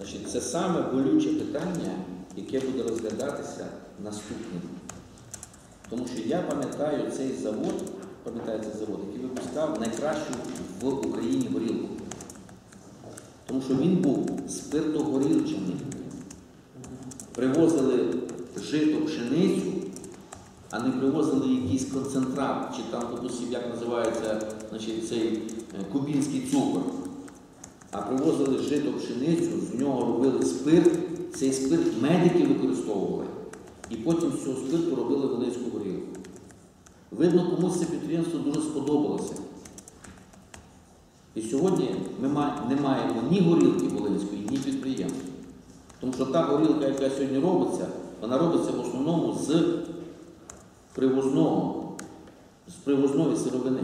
Значить, це саме болюче питання, яке буде розглядатися наступним. Тому що я пам'ятаю цей завод, пам'ятаю цей завод, який випускав найкращу в Україні горілку. Тому що він був спиртогорілчаний. Привозили жито, пшеницю, а не привозили якийсь концентрат, чи там, допустим, як називається значить, цей е, кубінський цукор. А привозили жито, пшеницю, з нього робили спирт, цей спирт медики використовували. І потім з цього спирту робили Волинську горілку. Видно, комусь це підприємство дуже сподобалося. І сьогодні ми не маємо ні горілки Волинської, ні підприємства. Тому що та горілка, яка сьогодні робиться, вона робиться в основному з привозного, з привозної сировини.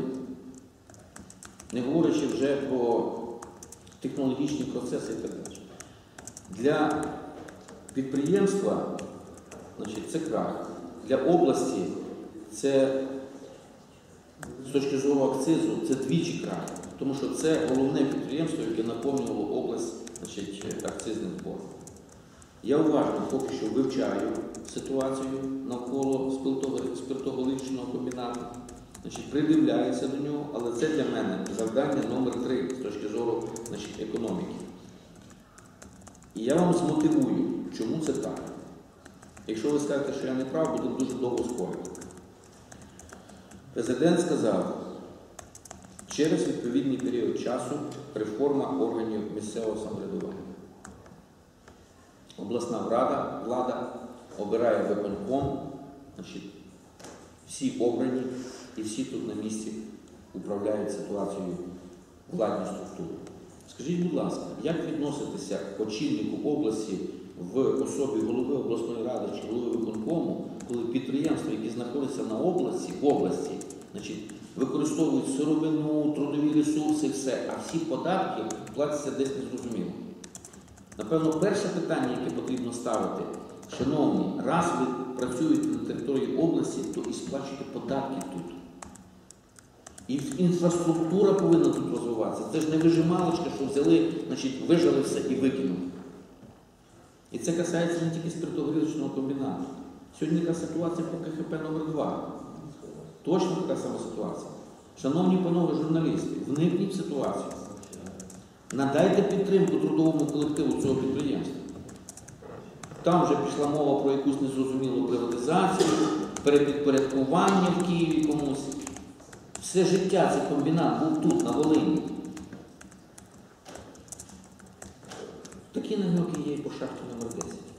Не говорячи вже про технологічні процеси і так далі. Для підприємства значить, це крах. Для області це з точки зору акцизу це двічі крах. Тому що це головне підприємство, яке наповнювало область значить, акцизним збором. Я уважно поки що вивчаю ситуацію навколо спиртого- спиртоголичного комбінату, значить, придивляюся до нього, але це для мене завдання номер три з точки зору значить, економіки. І я вам змотивую, чому це так. Якщо ви скажете, що я не прав, будемо дуже довго спорити. Президент сказав, через відповідний період часу реформа органів місцевого самоврядування. Обласна рада, влада обирає виконком, всі обрані і всі тут на місці управляють ситуацією владні структури. Скажіть, будь ласка, як відноситися к очільнику області в особі голови обласної ради чи голови виконкому, коли підприємства, які знаходяться на області, в області, використовують сировину, трудові ресурси, все, а всі податки платяться десь незрозуміло. Напевно, перше питання, яке потрібно ставити, шановні, раз ви працюєте на території області, то і сплачуйте податки тут. І інфраструктура повинна тут розвиватися. Це ж не вижималочка, що взяли, значить, вижали все і викинули. І це касається не тільки спиртогорілочного комбінату. Сьогодні така ситуація по КХП номер 2 Точно така сама ситуація. Шановні панове журналісти, вникніть в ситуацію. Надайте підтримку трудовому колективу цього підприємства. Там вже пішла мова про якусь незрозумілу приватизацію, перепідпорядкування в Києві комусь. Все життя цей комбінат був тут, на Волині. Такі намеки є і по шахті номер 10.